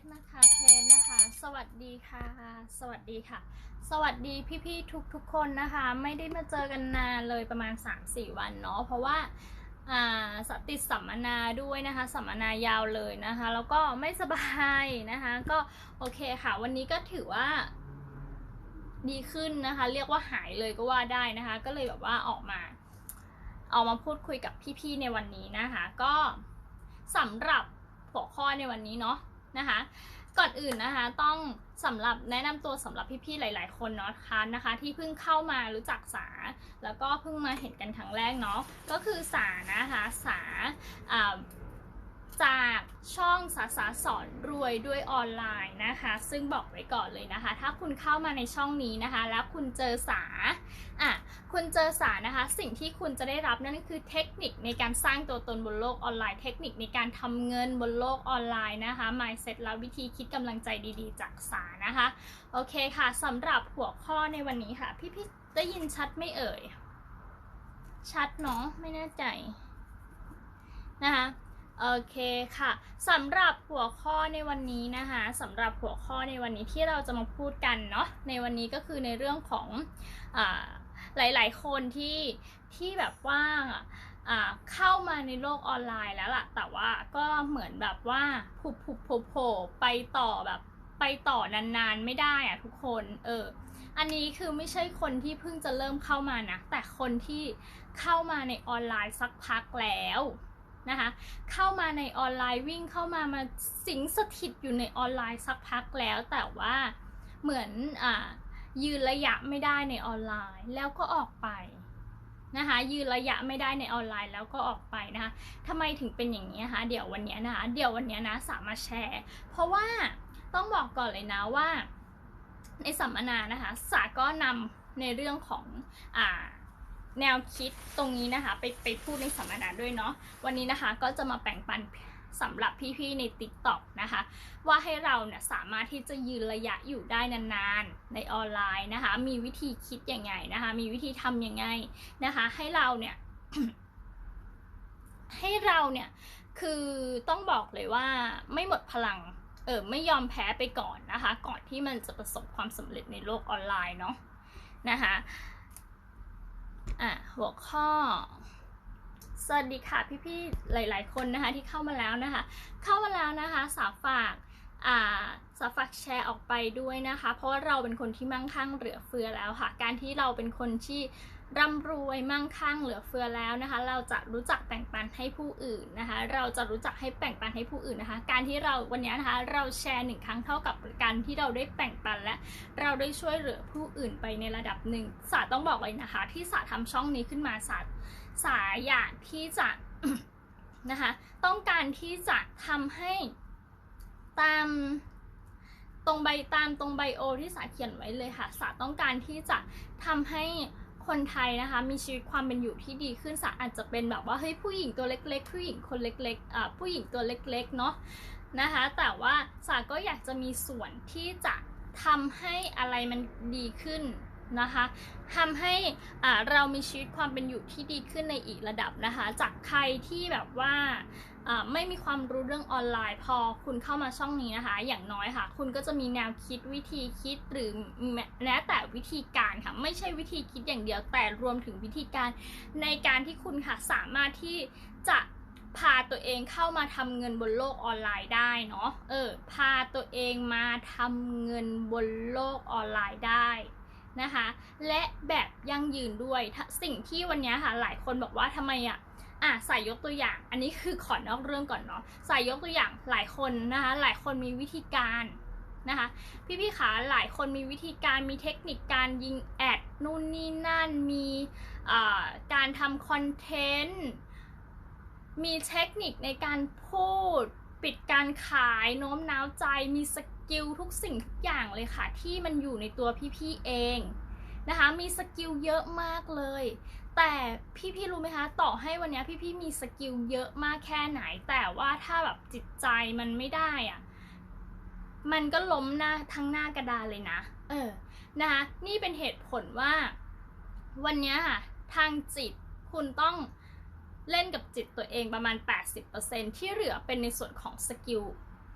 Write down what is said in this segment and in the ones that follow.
สนะคะเพสนะคะ สวัสดีค่ะ สวัสดีค่ะ สวัสดีพี่ๆทุกๆคนนะคะ ไม่ได้มาเจอกันนานเลยประมาณ 3-4 วันเนาะเพราะว่าสติดสัมมนาด้วยนะคะ สัมมนายาวเลยนะคะ แล้วก็ไม่สบายนะคะ ก็โอเคค่ะ วันนี้ก็ถือว่า ดีขึ้นนะคะ เรียกว่าหายเลยก็ว่าได้นะคะ ก็เลยแบบว่าออกมาเอามาพูดคุยกับพี่ๆในวันนี้นะคะ ก็สำหรับหัวข้อในวันนี้เนาะ นะคะ ก่อนอื่นนะคะต้องสำหรับแนะนำตัวสำหรับพี่ๆหลาย ๆ คนเนาะคะนะคะ ที่เพิ่งเข้ามารู้จักสา แล้วก็เพิ่งมาเห็นกันครั้งแรกเนาะก็คือสานะคะสาอ่า จากช่องสาสาสอนรวยด้วยออนไลน์นะคะ ซึ่งบอกไว้ก่อนเลยนะคะ ถ้าคุณเข้ามาในช่องนี้นะคะ แล้วคุณเจอสาอะคุณเจอสารนะคะ สิ่งที่คุณจะได้รับนั่นคือเทคนิคในการสร้างตัวตนบนโลกออนไลน์ เทคนิคในการทำเงินบนโลกออนไลน์นะคะ mindset และวิธีคิดกำลังใจดีๆ จากสารนะคะ โอเคค่ะสำหรับหัวข้อในวันนี้ค่ะ พี่ๆได้ยินชัดไม่เอ่ย ชัดเนาะไม่แน่ใจนะคะ โอเคค่ะสำหรับหัวข้อในวันนี้นะคะสำหรับหัวข้อในวันนี้ที่เราจะมาพูดกันเนาะในวันนี้ก็คือในเรื่องของอ่าหลาย ๆ คนที่ที่แบบว่าอ่าเข้ามาในโลกออนไลน์แล้วล่ะ แต่ว่าก็เหมือนแบบว่าผุบผุบโผล่โผล่ไปต่อแบบไปต่อนานๆไม่ได้อะทุกคนเอออันนี้คือไม่ใช่คนที่เพิ่งจะเริ่มเข้ามานะแต่คนที่เข้ามาในออนไลน์สักพักแล้ว นะคะ เข้ามาในออนไลน์วิ่งเข้ามามาสิงสถิตอยู่ในออนไลน์สักพักแล้ว แต่ว่าเหมือนอยืนระยะไม่ได้ในออนไลน์แล้วก็ออกไปนะคะยืนระยะไม่ได้ในออนไลน์แล้วก็ออกไปนะคะทำไมถึงเป็นอย่างนี้คะเดี๋ยววันนี้นะคะเดี๋ยววันนี้นะสามารถแชร์ เพราะว่าต้องบอกก่อนเลยนะว่า ในสัมมนานะคะสาก็นำในเรื่องของอ่า แนวคิดตรงนี้นะคะ ไปไปพูดในสัมมนาด้วยเนาะวันนี้นะคะก็จะมาแบ่งปันสำหรับพี่ๆใน TikTok นะคะ ว่าให้เราเนี่ยสามารถที่จะยืนระยะอยู่ได้นานๆในออนไลน์นะคะ มีวิธีคิดยังไงนะคะ มีวิธีทำยังไงนะคะ ให้เราเนี่ย ให้เราเนี่ยคือต้องบอกเลยว่าไม่หมดพลัง เออไม่ยอมแพ้ไปก่อนนะคะ ก่อนที่มันจะประสบความสำเร็จในโลกออนไลน์เนาะนะคะ อะหัวข้อ สวัสดีค่ะพี่ๆหลาย ๆ คนนะคะที่เข้ามาแล้วนะคะ เข้ามาแล้วนะคะสาฝากอ่าสาฝากแชร์ออกไปด้วยนะคะ เพราะว่าเราเป็นคนที่มั่งคั่งเหลือเฟือแล้วค่ะ การที่เราเป็นคนที่ ร่ำรวยมั่งคั่งเหลือเฟือแล้วนะคะ เราจะรู้จักแบ่งปันให้ผู้อื่นนะคะ เราจะรู้จักให้แบ่งปันให้ผู้อื่นนะคะ การที่เราวันนี้นะคะ เราแชร์หนึ่งครั้งเท่ากับการที่เราได้แบ่งปันและ เราได้ช่วยเหลือผู้อื่นไปในระดับหนึ่งสาต้องบอกเลยนะคะ ที่สาทำช่องนี้ขึ้นมาสาสาอยากที่จะนะคะ ต้องการที่จะทำให้ตามตรงใบตามตรงไบโอที่สาเขียนไว้เลยค่ะสาต้องการที่จะทำให้ คนไทยนะคะมีชีวิตความเป็นอยู่ที่ดีขึ้นสะอาจจะเป็นแบบว่าเฮ้ยผู้หญิงตัวเล็ก ๆ ผู้หญิงคนเล็กๆอ่าผู้หญิงตัวเล็กๆเนาะนะคะแต่ว่าสาก็อยากจะมีส่วนที่จะทำให้อะไรมันดีขึ้น นะคะทำให้เรามีชีวิตความเป็นอยู่ที่ดีขึ้นในอีกระดับนะคะ จากใครที่แบบว่าอ่าไม่มีความรู้เรื่องออนไลน์ พอคุณเข้ามาช่องนี้นะคะ อย่างน้อยค่ะ คุณก็จะมีแนวคิดวิธีคิดหรือแม้แต่วิธีการค่ะ ไม่ใช่วิธีคิดอย่างเดียวแต่รวมถึงวิธีการในการที่คุณค่ะสามารถที่จะพาตัวเองเข้ามาทำเงินบนโลกออนไลน์ได้เนาะเออพาตัวเองมาทำเงินบนโลกออนไลน์ได้ นะคะ และแบบยั่งยืนด้วยสิ่งที่วันนี้ค่ะหลายคนบอกว่าทำไมอะอะใส่ยกตัวอย่าง อันนี้คือขอนอกเรื่องก่อนเนาะใส่ยกตัวอย่างหลายคนนะคะ หลายคนมีวิธีการนะคะ พี่ๆขาหลายคนมีวิธีการมีเทคนิคการยิงแอดนู่นนี่นั่นมีการทำคอนเทนต์มีเทคนิคในการพูด ปิดการขายโน้มน้าวใจมีสกิลทุกสิ่งทุกอย่างเลยค่ะ ที่มันอยู่ในตัวพี่ๆเองนะคะ มีสกิลเยอะมากเลย แต่พี่ๆรู้ไหมคะ ต่อให้วันนี้พี่ๆมีสกิลเยอะมากแค่ไหน แต่ว่าถ้าแบบจิตใจมันไม่ได้อะมันก็ล้มหน้าทั้งหน้ากระดานเลยนะ เออ นะคะ นี่เป็นเหตุผลว่า วันนี้ค่ะ ทางจิตคุณต้อง เล่นกับจิตตัวเองประมาณ 80%ที่เหลือเป็นในส่วนของสกิล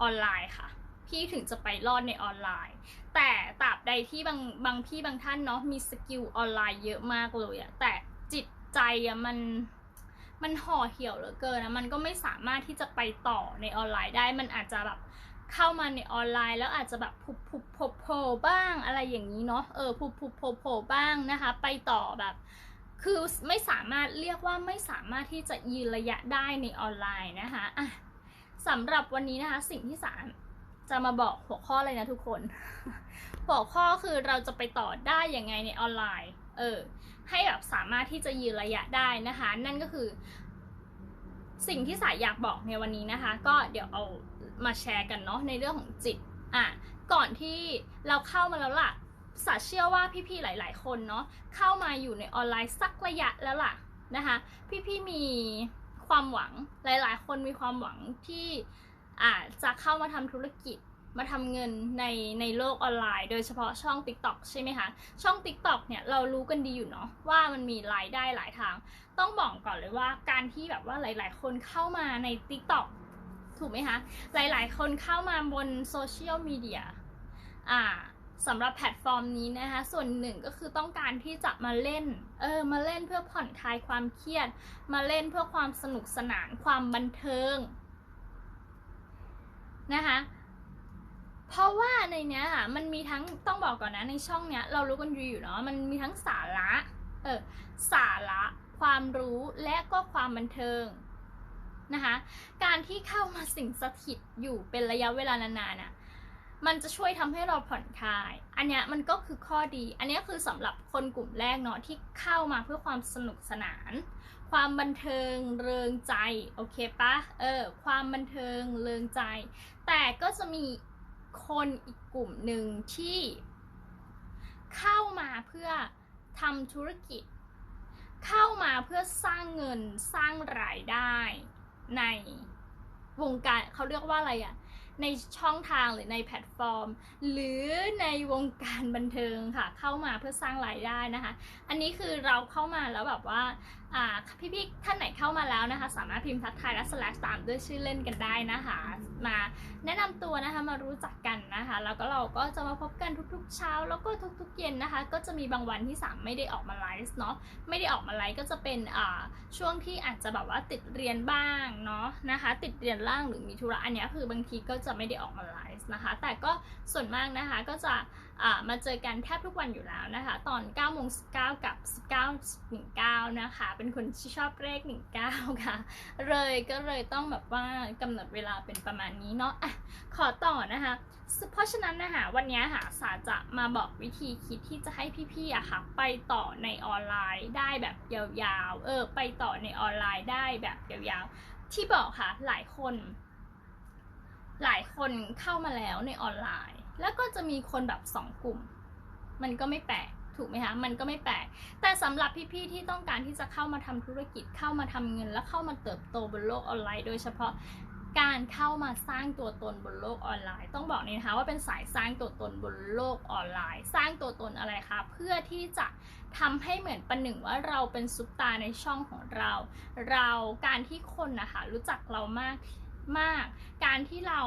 ออนไลน์ค่ะ พี่ถึงจะไปรอดในออนไลน์ แต่ตราบใดที่บางบางพี่บางท่านเนาะมีสกิลออนไลน์เยอะมากเลยอะแต่จิตใจอะมันมันห่อเหี่ยวเหลือเกินนะมันก็ไม่สามารถที่จะไปต่อในออนไลน์ได้ มันอาจจะแบบเข้ามาในออนไลน์แล้วอาจจะแบบผุบผุบโผล่โผล่บ้างอะไรอย่างนี้เนาะเออผุบผุบผล่โผล่บ้างนะคะ ไปต่อแบบ คือไม่สามารถเรียกว่าไม่สามารถที่จะยืนระยะได้ในออนไลน์นะคะอะสำหรับวันนี้นะคะสิ่งที่สามจะมาบอกหัวข้อเลยนะทุกคน หัวข้อคือเราจะไปต่อได้ยังไงในออนไลน์ เออ ให้แบบสามารถที่จะยืนระยะได้นะคะ นั่นก็คือ สิ่งที่สายอยากบอกในวันนี้นะคะ ก็เดี๋ยวเอามาแชร์กันเนาะในเรื่องของจิต อะ ก่อนที่เราเข้ามาแล้วล่ะ สาเชื่อว่าพี่ๆหลาย ๆ คนเนาะเข้ามาอยู่ในออนไลน์สักระยะแล้วล่ะนะคะพี่ๆมีความหวังหลายๆ คนมีความหวังที่อาจจะเข้ามาทำธุรกิจมาทำเงินในในโลกออนไลน์ โดยเฉพาะช่อง TikTok ใช่ไหมคะ ช่อง TikTok เนี่ยเรารู้กันดีอยู่เนาะว่ามันมีรายได้หลายทาง ต้องบอกก่อนเลยว่าการที่แบบว่าหลาย ๆ คนเข้ามาใน TikTok ถูกไหมคะ หลาย ๆ คนเข้ามาบนโซเชียลมีเดียอ่า สำหรับแพลตฟอร์มนี้นะคะ ส่วนหนึ่งก็คือต้องการที่จะมาเล่น เออ มาเล่นเพื่อผ่อนคลายความเครียด มาเล่นเพื่อความสนุกสนานความบันเทิงนะคะ เพราะว่าในเนี้ยค่ะมันมีทั้งต้องบอกก่อนนะในช่องเนี้ยเรารู้กันดีอยู่เนาะมันมีทั้งสาระเออสาระ ความรู้และก็ความบันเทิงนะคะ การที่เข้ามาสิงสถิตอยู่เป็นระยะเวลานานๆน่ะ มันจะช่วยทำให้เราผ่อนคลาย อันนี้มันก็คือข้อดี อันนี้คือสำหรับคนกลุ่มแรกเนาะที่เข้ามาเพื่อความสนุกสนาน ความบันเทิงเริงใจ โอเคปะเออ ความบันเทิงเริงใจ แต่ก็จะมีคนอีกกลุ่มหนึ่งที่เข้ามาเพื่อทำธุรกิจ เข้ามาเพื่อสร้างเงินสร้างรายได้ในวงการเขาเรียกว่าอะไรอะ ในช่องทางหรือในแพลตฟอร์ม หรือในวงการบันเทิงค่ะ เข้ามาเพื่อสร้างรายได้นะคะ อันนี้คือเราเข้ามาแล้วแบบว่าพี่ๆท่านไหนเข้ามาแล้วนะคะ สามารถพิมพ์ทักทายและ slash ตามด้วยชื่อเล่นกันได้นะคะ มาแนะนำตัวนะคะมารู้จักกันนะคะ แล้วก็เราก็จะมาพบกันทุกๆเช้า แล้วก็ทุกๆเย็นนะคะ ก็จะมีบางวันที่สามไม่ได้ออกมาไลฟ์เนาะไม่ได้ออกมาไลฟ์ก็จะเป็นช่วงที่อาจจะแบบว่าติดเรียนบ้างเนาะนะคะ ติดเรียนล่างหรือมีธุระอันนี้คือบางทีก็จะไม่ได้ออกมาไลฟ์นะคะ แต่ก็ส่วนมากนะคะก็จะมาเจอกันแทบทุกวันอยู่แล้วนะคะ ตอน9โมง19 กับ 19 19 นะคะ เป็นคนที่ชอบเลข 19 ค่ะ เลยก็เลยต้องแบบว่ากำหนดเวลาเป็นประมาณนี้เนาะะขอต่อนะคะ เพราะฉะนั้นนะคะวันนี้ค่ะสาจะมาบอกวิธีคิดที่จะให้พี่ๆอะค่ะ ไปต่อในออนไลน์ได้แบบยาวๆ เออ ไปต่อในออนไลน์ได้แบบยาวๆ ที่บอกค่ะหลายคน หลายคนเข้ามาแล้วในออนไลน์ แล้วก็จะมีคนแบบสองกลุ่ม มันก็ไม่แปลกถูกไหมคะ มันก็ไม่แปลก แต่สำหรับพี่ๆที่ต้องการที่จะเข้ามาทำธุรกิจ เข้ามาทำเงิน และเข้ามาเติบโตบนโลกออนไลน์ โดยเฉพาะการเข้ามาสร้างตัวตนบนโลกออนไลน์ ต้องบอกนี่นะคะว่าเป็นสายสร้างตัวตนบนโลกออนไลน์ สร้างตัวตนอะไรคะ เพื่อที่จะทำให้เหมือนประหนึ่งว่าเราเป็นซุปตาในช่องของเรา เราการที่คนนะคะรู้จักเรามากมาก การที่เรา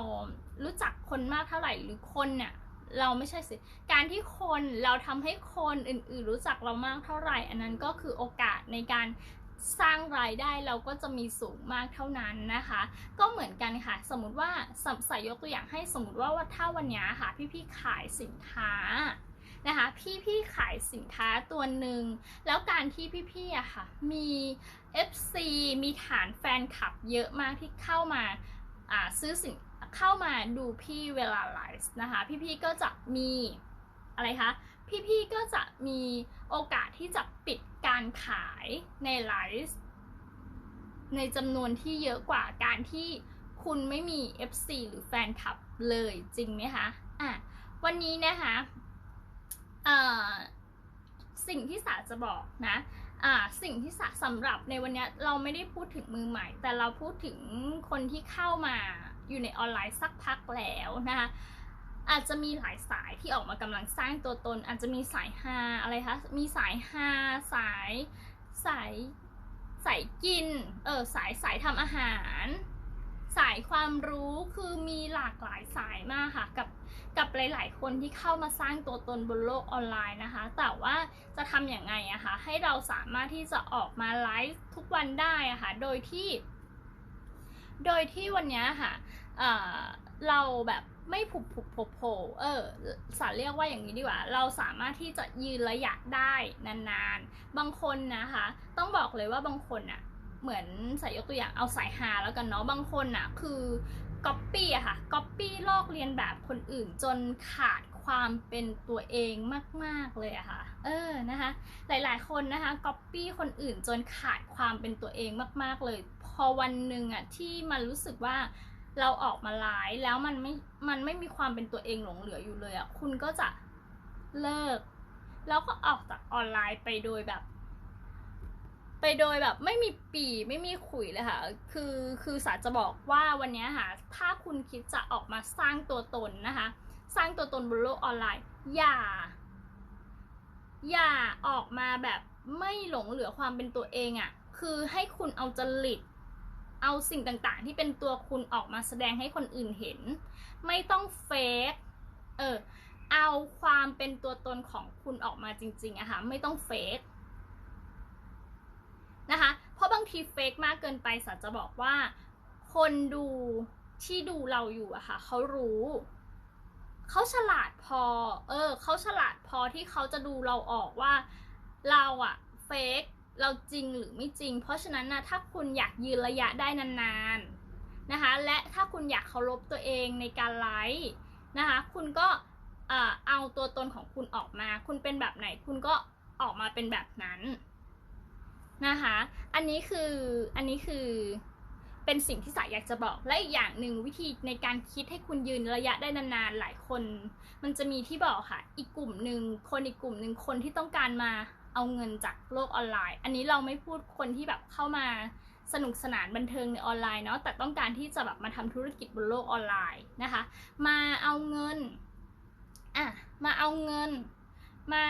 รู้จักคนมากเท่าไหร่หรือคนเนี่ยเราไม่ใช่สิ การที่คนเราทำให้คนอื่นๆ รู้จักเรามากเท่าไหร่ อันนั้นก็คือโอกาสในการสร้างรายได้เราก็จะมีสูงมากเท่านั้นนะคะ ก็เหมือนกันค่ะ สมมติว่าใส่ยกตัวอย่างให้สมมติว่าว่าถ้าวันนี้ค่ะ พี่ๆขายสินค้านะคะ พี่ๆขายสินค้าตัวหนึ่งแล้วการที่พี่ๆอะค่ะ มี FC มีฐานแฟนคลับเยอะมากที่เข้ามาซื้อสิน เข้ามาดูพี่เวลาไลฟ์นะคะ พี่ๆก็จะมีอะไรคะ พี่ๆก็จะมีโอกาสที่จะปิดการขายในไลฟ์ในจำนวนที่เยอะกว่าการที่คุณไม่มี FC หรือแฟนคลับเลยจริงไหมคะอะวันนี้นะคะสิ่งที่สาจะบอกนะอ่าสิ่งที่สำหรับในวันนี้เราไม่ได้พูดถึงมือใหม่ แต่เราพูดถึงคนที่เข้ามา อยู่ในออนไลน์สักพักแล้วนะคะอาจจะมีหลายสายที่ออกมากำลังสร้างตัวตน อาจจะมีสายฮาอะไรคะ มีสายฮาสายสายสายกิน เออสายสายทำอาหาร สายความรู้คือมีหลากหลายสายมากค่ะ กับกับหลาย ๆ คนที่เข้ามาสร้างตัวตนบนโลกออนไลน์นะคะ แต่ว่าจะทำอย่างไงอะคะให้เราสามารถที่จะออกมาไลฟ์ทุกวันได้อะค่ะโดยที่ โดยที่วันนี้ค่ะเราแบบไม่ผุบผุบโผล่เออสารเรียกว่าอย่างนี้ดีกว่า เราสามารถที่จะยืนระยะได้นานๆ บางคนนะคะ ต้องบอกเลยว่าบางคนอะเหมือนใส่ยกตัวอย่างเอาสายฮาแล้วกันเนาะ บางคนอะคือก๊อปปี้อะค่ะ ก๊อปปี้ลอกเลียนแบบคนอื่นจนขาดความเป็นตัวเองมากๆเลยอะค่ะ เออ นะคะ หลายๆคนนะคะ ก๊อปปี้คนอื่นจนขาดความเป็นตัวเองมากๆเลย อวันหนึ่งอะที่มันรู้สึกว่าเราออกมาไลฟ์แล้วมันไม่ มันไม่มีความเป็นตัวเองหลงเหลืออยู่เลยอะคุณก็จะเลิก แล้วก็ออกจากออนไลน์ไปโดยแบบ ไปโดยแบบไม่มีปีไม่มีขุยเลยค่ะ คือคือสาจะบอกว่าวันนี้ค่ะ ถ้าคุณคิดจะออกมาสร้างตัวตนนะคะ สร้างตัวตนบนโลกออนไลน์ อย่า อย่าออกมาแบบไม่หลงเหลือความเป็นตัวเองอะ่ะ คือให้คุณเอาจริต เอาสิ่งต่างๆ ที่เป็นตัวคุณออกมาแสดงให้คนอื่นเห็น ไม่ต้องเฟกเออเอาความเป็นตัวตนของคุณออกมาจริงๆอะค่ะไม่ต้องเฟกนะคะ เพราะบางทีเฟกมากเกินไปสาจะบอกว่า คนดูที่ดูเราอยู่อะค่ะเขารู้เขาฉลาดพอ เออเขาฉลาดพอที่เขาจะดูเราออกว่า เราอะเฟก เราจริงหรือไม่จริง เพราะฉะนั้นนะถ้าคุณอยากยืนระยะได้นานๆนะคะ และถ้าคุณอยากเคารพตัวเองในการไลฟ์นะคะ คุณก็เอาตัวตนของคุณออกมา คุณเป็นแบบไหนคุณก็ออกมาเป็นแบบนั้นนะคะ อันนี้คืออันนี้คือเป็นสิ่งที่สายอยากจะบอก และอีกอย่างหนึ่งวิธีในการคิดให้คุณยืนระยะได้นานๆหลายคน มันจะมีที่บอกค่ะ อีกกลุ่มหนึ่งคนอีกกลุ่มหนึ่งคนที่ต้องการมา เอาเงินจากโลกออนไลน์ อันนี้เราไม่พูดคนที่แบบเข้ามาสนุกสนานบันเทิงในออนไลน์เนาะแต่ต้องการที่จะแบบมาทำธุรกิจบนโลกออนไลน์นะคะ มาเอาเงินอะมาเอาเงินมา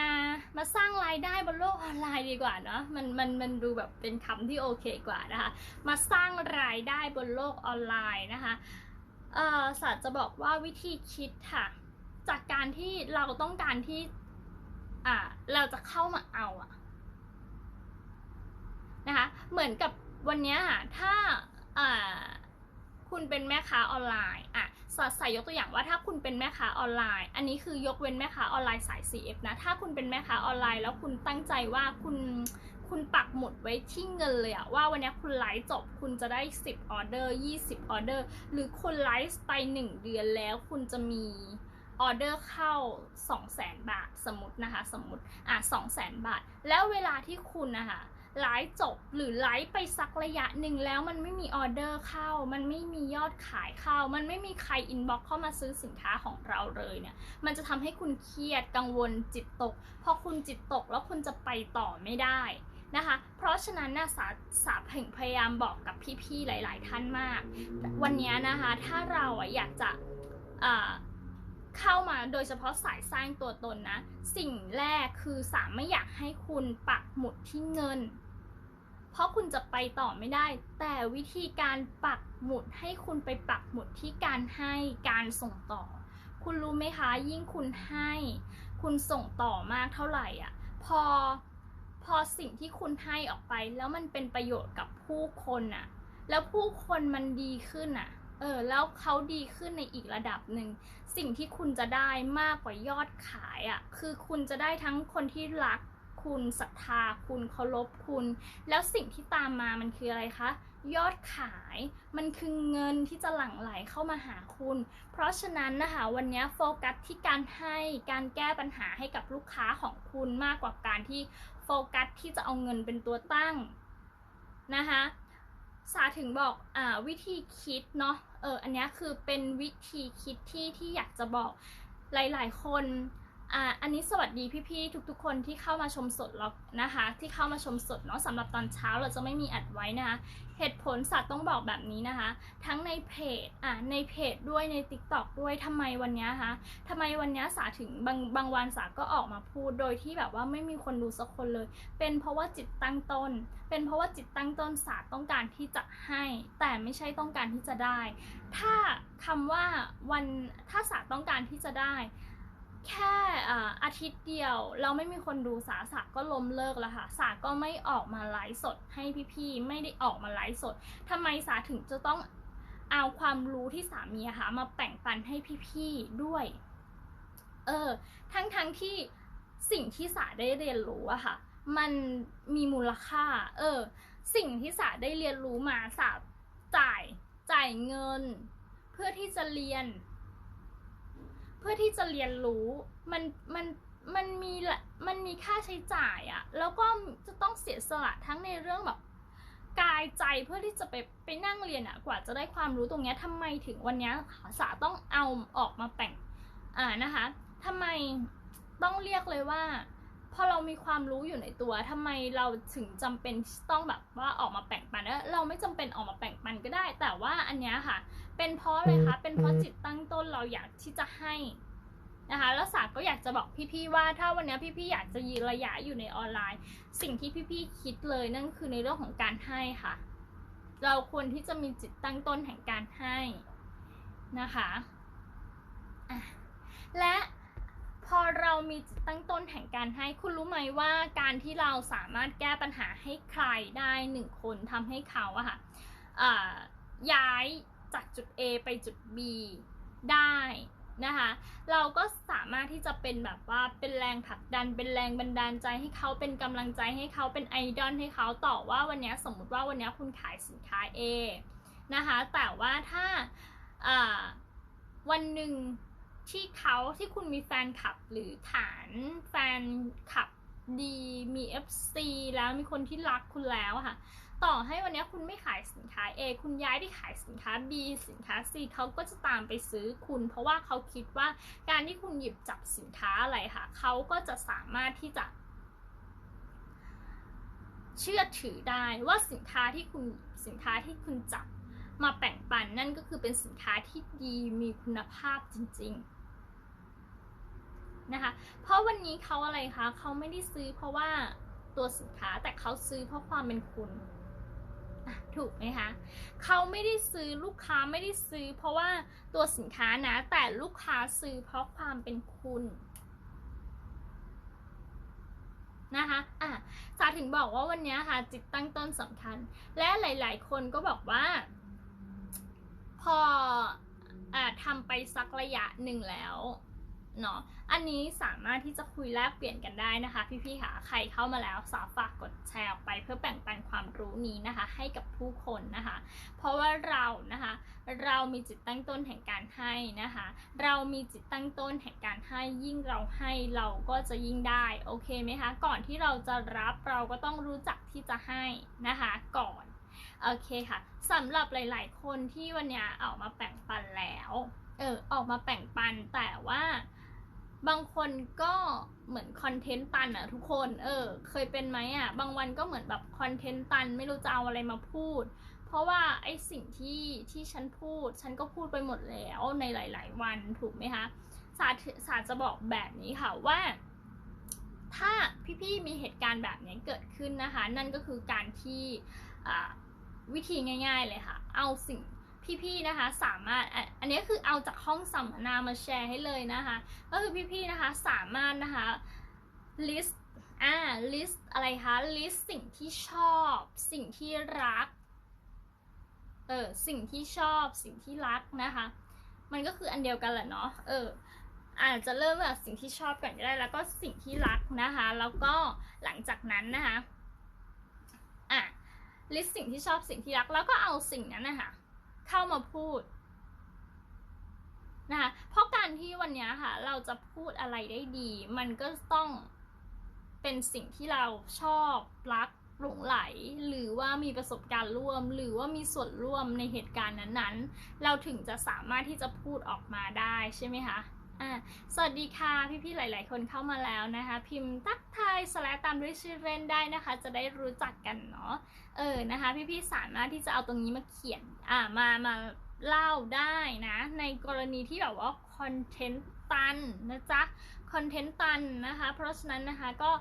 มาสร้างรายได้บนโลกออนไลน์ดีกว่าเนาะมันมันมันดูแบบเป็นคำที่โอเคกว่านะคะ มาสร้างรายได้บนโลกออนไลน์นะคะเอ่อศาสตร์จะบอกว่าวิธีคิดค่ะ จากการที่เราต้องการที่ อ่าเราจะเข้ามาเอาอะนะคะเหมือนกับวันนี้ค่ะถ้าอ่าคุณเป็นแม่ค้าออนไลน์อะสใส่ยกตัวอย่างว่าถ้าคุณเป็นแม่ค้าออนไลน์ อันนี้คือยกเว้นแม่ค้าออนไลน์สาย CF นะ ถ้าคุณเป็นแม่ค้าออนไลน์ แล้วคุณตั้งใจว่าคุณคุณปักหมุดไว้ที่เงินเลยอะว่าวันนี้คุณไลฟ์จบคุณจะได้ 10ออเดอร์ 20ออเดอร์ หรือคุณไลฟ์ไป 1 เดือนแล้วคุณจะมี ออเดอร์เข้า 200,000 บาทสมมตินะคะสมมติอะ200,000 บาท แล้วเวลาที่คุณนะคะไลฟ์จบหรือไลฟ์ไปสักระยะหนึ่งแล้วมันไม่มีออเดอร์เข้า มันไม่มียอดขายเข้า มันไม่มีใครอินบ็อกเข้ามาซื้อสินค้าของเราเลยเนี่ย มันจะทำให้คุณเครียดกังวลจิตตก พอคุณจิตตกแล้วคุณจะไปต่อไม่ได้นะคะ เพราะฉะนั้นนะสาสาเพ่งพยายามบอกกับพี่ๆหลาย ๆ ท่านมาก วันนี้นะคะถ้าเราอยากจะ เข้ามาโดยเฉพาะสายสร้างตัวตนนะ สิ่งแรกคือสามไม่อยากให้คุณปักหมุดที่เงิน เพราะคุณจะไปต่อไม่ได้ แต่วิธีการปักหมุดให้คุณไปปักหมุดที่การให้การส่งต่อ คุณรู้ไหมคะ ยิ่งคุณให้ คุณส่งต่อมากเท่าไหร่อะ พอพอสิ่งที่คุณให้ออกไป แล้วมันเป็นประโยชน์กับผู้คนอะ แล้วผู้คนมันดีขึ้นอะเออแล้วเขาดีขึ้นในอีกระดับหนึ่ง สิ่งที่คุณจะได้มากกว่ายอดขายอะคือคุณจะได้ทั้งคนที่รักคุณศรัทธาคุณเคารพคุณ แล้วสิ่งที่ตามมามันคืออะไรคะยอดขายมันคือเงินที่จะหลั่งไหลเข้ามาหาคุณ เพราะฉะนั้นนะคะวันนี้โฟกัสที่การให้การแก้ปัญหาให้กับลูกค้าของคุณมากกว่าการที่โฟกัสที่จะเอาเงินเป็นตัวตั้งนะคะสาถึงบอกอวิธีคิดเนาะ เอออันนี้คือเป็นวิธีคิดที่ที่อยากจะบอกหลาย ๆ คน อ่าอันนี้สวัสดีพี่ๆทุกๆ คนที่เข้ามาชมสดแล้วนะคะ ที่เข้ามาชมสดเนาะสำหรับตอนเช้าเราจะไม่มีอัดไว้นะคะ เหตุผลสัตว์ต้องบอกแบบนี้นะคะ ทั้งในเพจอะในเพจด้วยใน t ิ k t o k ด้วยทำไมวันนี้คะทำไมวันนี้สาถึงบางบางวันสาก็ออกมาพูดโดยที่แบบว่าไม่มีคนดูสักคนเลย เป็นเพราะว่าจิตตั้งต้น เป็นเพราะว่าจิตตั้งต้นสาต้องการที่จะให้ แต่ไม่ใช่ต้องการที่จะได้ ถ้าคำว่าวันถ้าสาต้องการที่จะได้ แค่อาทิตย์เดียวเราไม่มีคนดูสาสาก็ล้มเลิกแล้วค่ะ สาก็ไม่ออกมาไลฟ์สดให้พี่ๆ ไม่ได้ออกมาไลฟ์สดทำไมสาถึงจะต้องเอาความรู้ที่สามีค่ะมาแบ่งปันให้พี่ๆ ด้วย เออ ทั้งๆทที่สิ่งที่สาได้เรียนรู้อะค่ะ มันมีมูลค่า เออ สิ่งที่สาได้เรียนรู้มาสาจ่ายจ่ายเงิน เพื่อที่จะเรียน เพื่อที่จะเรียนรู้มันมันมันมีละมันมีค่าใช้จ่ายอะแล้วก็จะต้องเสียสละทั้งในเรื่องแบบกายใจเพื่อที่จะไปไปนั่งเรียนอะกว่าจะได้ความรู้ตรงเนี้ยทำไมถึงวันเนี้ยสาต้องเอาออกมาแบ่งอ่านะคะทำไมต้องเรียกเลยว่า พอเรามีความรู้อยู่ในตัวทำไมเราถึงจำเป็นต้องแบบว่าออกมาแบ่งปันเออเราไม่จำเป็นออกมาแบ่งปันก็ได้ แต่ว่าอันเนี้ยค่ะ เป็นเพราะอะไรคะเป็นเพราะจิตตั้งต้นเราอยากที่จะให้นะคะแล้วสาก็อยากจะบอกพี่ๆว่าถ้าวันนี้พี่ๆอยากจะยืนระยะอยู่ในออนไลน์ สิ่งที่พี่ๆคิดเลยนั่นคือในเรื่องของการให้ค่ะ เราควรที่จะมีจิตตั้งต้นแห่งการให้นะคะอะและ พอเรามีจิตตั้งต้นแห่งการให้คุณรู้ไหมว่าการที่เราสามารถแก้ปัญหาให้ใครได้หนึ่งคนทำให้เขาอะค่ะย้ายจากจุด A ไปจุด B ได้นะคะเราก็สามารถที่จะเป็นแบบว่าเป็นแรงผลักดัน เป็นแรงบันดาลใจให้เขาเป็นกำลังใจให้เขาเป็นไอดอลให้เขาต่อว่าวันนี้สมมุติว่าวันนี้คุณขายสินค้า A นะคะแต่ว่าถ้าวันหนึ่ง ที่เขาที่คุณมีแฟนคลับหรือฐานแฟนคลับดีมี FC แล้วมีคนที่รักคุณแล้วค่ะ ต่อให้วันนี้คุณไม่ขายสินค้า A คุณย้ายไปขายสินค้า B สินค้า C เขาก็จะตามไปซื้อคุณ เพราะว่าเขาคิดว่าการที่คุณหยิบจับสินค้าอะไรค่ะ เขาก็จะสามารถที่จะ เชื่อถือได้ว่าสินค้าที่คุณสินค้าที่คุณจับมาแบ่งปันนั่นก็คือเป็นสินค้าที่ดีมีคุณภาพจริง ๆ นะคะ เพราะวันนี้เขาอะไรคะเขาไม่ได้ซื้อเพราะว่าตัวสินค้าแต่เขาซื้อเพราะความเป็นคุณถูกไหมคะเขาไม่ได้ซื้อลูกค้าไม่ได้ซื้อ เพราะว่าตัวสินค้านะ แต่ลูกค้าซื้อเพราะความเป็นคุณนะคะอะสาถึงบอกว่าวันนี้ค่ะจิตตั้งต้นสำคัญ และหลาย ๆ คนก็บอกว่า พออ่าทำไปสักระยะหนึ่งแล้ว เนาะอันนี้สามารถที่จะคุยแลกเปลี่ยนกันได้นะคะ พี่ๆค่ะใครเข้ามาแล้วสาฝากกดแชร์ออกไปเพื่อแบ่งปันความรู้นี้นะคะ ให้กับผู้คนนะคะ เพราะว่าเรานะคะ เรามีจิตตั้งต้นแห่งการให้นะคะ เรามีจิตตั้งต้นแห่งการให้ยิ่งเราให้เราก็จะยิ่งได้โอเคไหมคะ ก่อนที่เราจะรับเราก็ต้องรู้จักที่จะให้นะคะก่อนโอเคค่ะสำหรับหลาย ๆ คนที่วันนี้ออกมาแบ่งปันแล้วเออออกมาแบ่งปันแต่ว่า บางคนก็เหมือนคอนเทนต์ตันอะทุกคน เออ เคยเป็นไหมอะบางวันก็เหมือนแบบคอนเทนต์ตันไม่รู้จะเอาอะไรมาพูด เพราะว่าไอสิ่งที่ที่ฉันพูด ฉันก็พูดไปหมดแล้วในหลาย ๆ วันถูกไหมคะศาสต์ศาสาจะบอกแบบนี้ค่ะว่า ถ้าพี่ๆมีเหตุการณ์แบบนี้เกิดขึ้นนะคะ นั่นก็คือการที่วิธีง่าย ๆ เลยค่ะ เอาสิ่ง พี่ๆนะคะ สามารถอันนี้คือเอาจากห้องสัมมนามาแชร์ให้เลยนะคะ ก็คือพี่ๆนะคะสามารถนะคะ list อ่า list อะไรคะ list สิ่งที่ชอบ สิ่งที่รักเออสิ่งที่ชอบสิ่งที่รักนะคะ มันก็คืออันเดียวกันแหละเนาะเอออาจจะเริ่มแบบสิ่งที่ชอบก่อนก็ได้ แล้วก็สิ่งที่รักนะคะ แล้วก็หลังจากนั้นนะคะอะ list สิ่งที่ชอบสิ่งที่รักแล้วก็เอาสิ่งนั้นนะคะ เข้ามาพูดนะคะเพราะการที่วันนี้ค่ะ เราจะพูดอะไรได้ดี มันก็ต้องเป็นสิ่งที่เราชอบรักหลงไหล หรือว่ามีประสบการณ์ร่วม หรือว่ามีส่วนร่วมในเหตุการณ์นั้นๆ เราถึงจะสามารถที่จะพูดออกมาได้ใช่ไหมคะ อ่าสวัสดีค่ะพี่ๆหลาย ๆ คนเข้ามาแล้วนะคะ พิมพ์ทักทายสแลตตามด้วยชื่อเล่นได้นะคะ จะได้รู้จักกันเนาะเออนะคะ พี่ๆสามารถที่จะเอาตรงนี้มาเขียนอ่ามามาเล่าได้นะ ในกรณีที่แบบว่าคอนเทนต์ตันนะจ๊ะคอนเทนต์ตันนะคะ เพราะฉะนั้นนะคะก็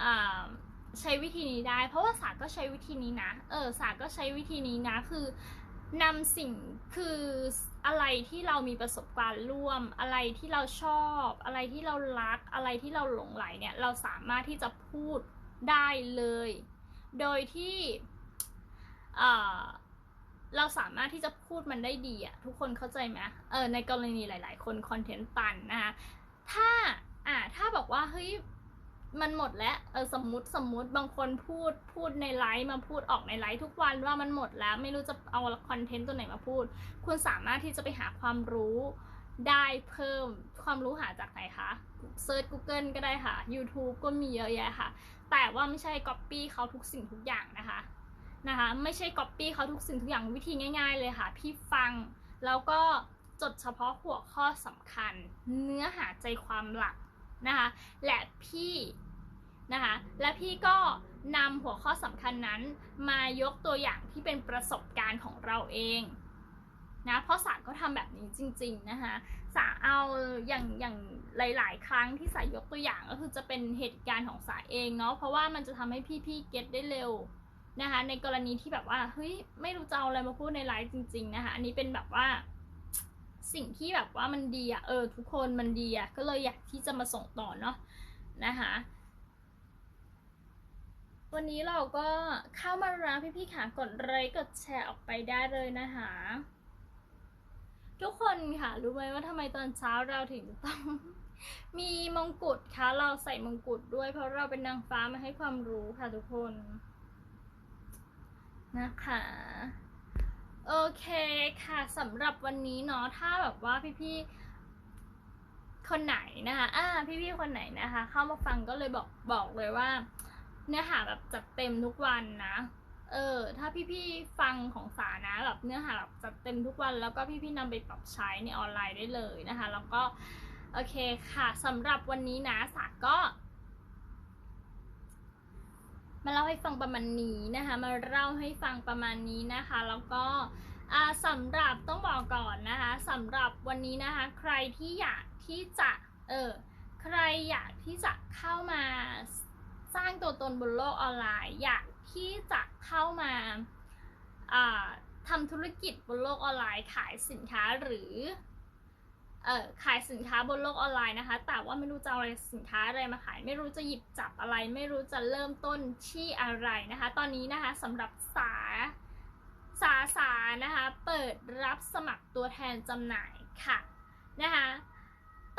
อ่าใช้วิธีนี้ได้ เพราะว่าสาก็ใช้วิธีนี้นะ เออสาก็ใช้วิธีนี้นะ คือนำสิ่งคือ อะไรที่เรามีประสบการณ์ร่วม อะไรที่เราชอบ อะไรที่เรารัก อะไรที่เราหลงไหลเนี่ย เราสามารถที่จะพูดได้เลย โดยที่เเราสามารถที่จะพูดมันได้ดีอะทุกคนเข้าใจไหมเออในกรณีหลาย ๆ คนคอนเทนต์ตันนะคะถ้าอ่าถ้าบอกว่าเฮ้ย มันหมดแล้วเออสมมติสมมติบางคนพูดพูดในไลฟ์มาพูดออกในไลฟ์ทุกวันว่ามันหมดแล้วไม่รู้จะเอาคอนเทนต์ตัวไหนมาพูด คุณสามารถที่จะไปหาความรู้ได้เพิ่มความรู้หาจากไหนคะเซิร์ช Google ก็ได้ค่ะ YouTube ก็มีเยอะแยะค่ะ แต่ว่าไม่ใช่ Copy เขาทุกสิ่งทุกอย่างนะคะนะคะไม่ใช่ Copy เขาทุกสิ่งทุกอย่างวิธีง่ายๆเลยค่ะ พี่ฟังแล้วก็จดเฉพาะหัวข้อสำคัญ เนื้อหาใจความหลัก นะคะและพี่นะคะและพี่ก็นำหัวข้อสำคัญนั้นมายกตัวอย่างที่เป็นประสบการณ์ของเราเองนะเพราะสาก็ทำแบบนี้จริง ๆ นะคะสาเอาอย่างอย่างหลาย ๆ ครั้งที่สายกตัวอย่างก็คือจะเป็นเหตุการณ์ของสาเองเนาะเพราะว่ามันจะทำให้พี่ๆเก็ตได้เร็วนะคะในกรณีที่แบบว่าเฮ้ยไม่รู้จะเอาอะไรมาพูดในไลฟ์จริง ๆ นะคะอันนี้เป็นแบบว่า สิ่งที่แบบว่ามันดีอะเออทุกคนมันดีอะก็เลยอยากที่จะมาส่งต่อเนาะนะคะวันนี้เราก็เข้ามาแล้วพี่ๆค่ะกดไลค์กดแชร์ออกไปได้เลยนะคะ ทุกคนค่ะ รู้ไหมว่าทำไมตอนเช้าเราถึงต้อง มีมงกุฎคะเราใส่มงกุฎด้วย เพราะเราเป็นนางฟ้ามาให้ความรู้ค่ะทุกคน นะคะ โอเคค่ะสำหรับวันนี้เนาะถ้าแบบว่าพี่ๆคนไหนนะคะอ่าพี่ๆคนไหนนะคะ เข้ามาฟังก็เลยบอกบอกเลยว่า เนื้อหาแบบจัดเต็มทุกวันนะ เออ ถ้าพี่ๆฟังของสานะแบบเนื้อหาแบบจัดเต็มทุกวัน แล้วก็พี่ๆนำไปปรับใช้ในออนไลน์ได้เลยนะคะ แล้วก็โอเคค่ะสำหรับวันนี้นะสาก็ มาเล่าให้ฟังประมาณนี้นะคะ มาเล่าให้ฟังประมาณนี้นะคะ แล้วก็อ่าสำหรับต้องบอกก่อนนะคะสำหรับวันนี้นะคะ ใครที่อยากที่จะเออใครอยากที่จะเข้ามาสร้างตัวตนบนโลกออนไลน์ อยากที่จะเข้ามาาทำธุรกิจบนโลกออนไลน์ขายสินค้าหรือ เออขายสินค้าบนโลกออนไลน์นะคะ แต่ว่าไม่รู้จะเอาอะไรสินค้าอะไรมาขาย ไม่รู้จะหยิบจับอะไร ไม่รู้จะเริ่มต้นที่อะไรนะคะ ตอนนี้นะคะสำหรับสาสาสานะคะ เปิดรับสมัครตัวแทนจำหน่ายค่ะนะคะ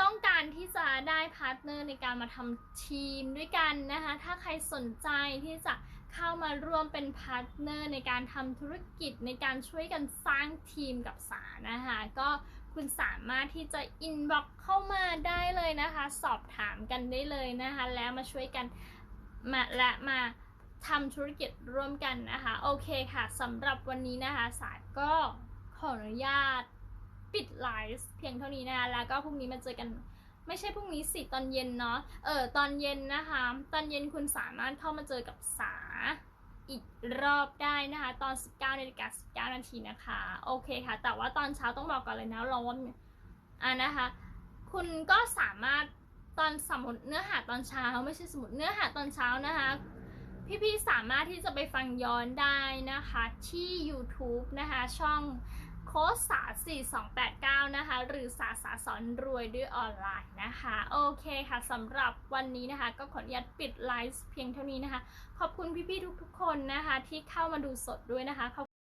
ต้องการที่จะได้พาร์ทเนอร์ในการมาทำทีมด้วยกันนะคะ ถ้าใครสนใจที่จะเข้ามาร่วมเป็นพาร์ทเนอร์ในการทำธุรกิจในการช่วยกันสร้างทีมกับสานะคะ ก็ คุณสามารถที่จะอินบ็อกเข้ามาได้เลยนะคะ สอบถามกันได้เลยนะคะ แล้วมาช่วยกันมาและมาทำธุรกิจร่วมกันนะคะ โอเคค่ะสำหรับวันนี้นะคะ สายก็ขออนุญาตปิดไลฟ์เพียงเท่านี้นะคะ แล้วก็พรุ่งนี้มาเจอกันไม่ใช่พรุ่งนี้สิตอนเย็นเนาะ เออตอนเย็นนะคะ ตอนเย็นคุณสามารถเข้ามาเจอกับสา อีกรอบได้นะคะ ตอน 19นาฬิกา19นาทีนะคะ โอเคค่ะ แต่ว่าตอนเช้าต้องบอกก่อนเลยนะร้อนอะนะคะ คุณก็สามารถตอนสมุดเนื้อหาตอนเช้า ไม่ใช่สมุดเนื้อหาตอนเช้านะคะ พี่ๆสามารถที่จะไปฟังย้อนได้นะคะ ที่ YouTube นะคะ ช่อง ค้ดสา4289 นะคะ หรือสาสาสอนรวยด้วยออนไลน์นะคะ โอเคค่ะสำหรับวันนี้นะคะ ก็ขออนุญาตปิดไลฟ์เพียงเท่านี้นะคะ ขอบคุณพี่ๆทุกๆคนนะคะ ที่เข้ามาดูสดด้วยนะคะ